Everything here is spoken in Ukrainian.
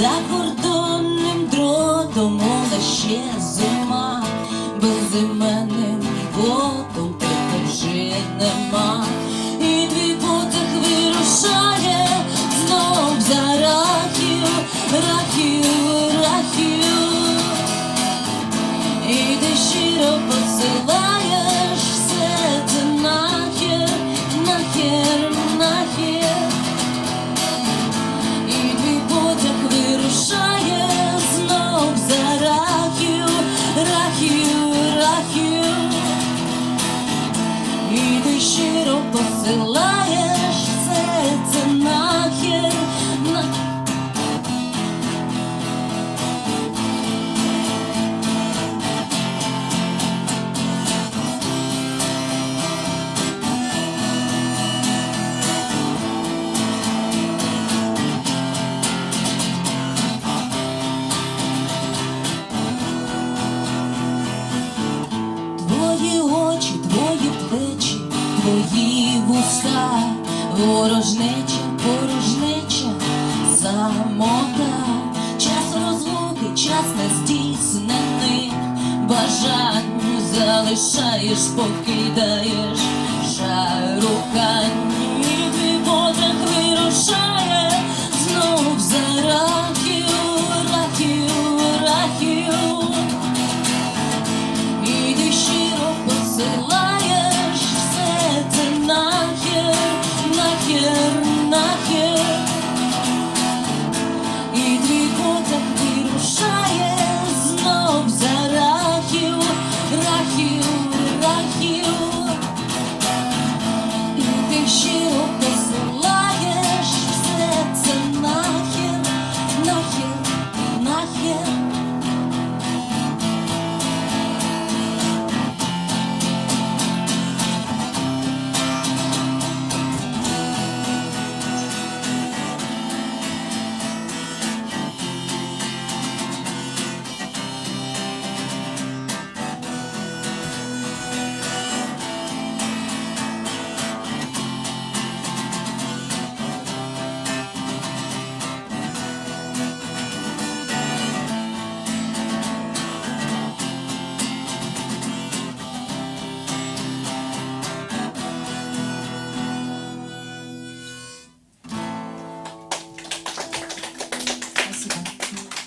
за кордонним дротом але ще зима, без ботом Lost in love. Твої вуста, ворожнеча, порожнеча, самота, час розлуки, час нездійснених бажань залишаєш, покидаєш. Шарукань.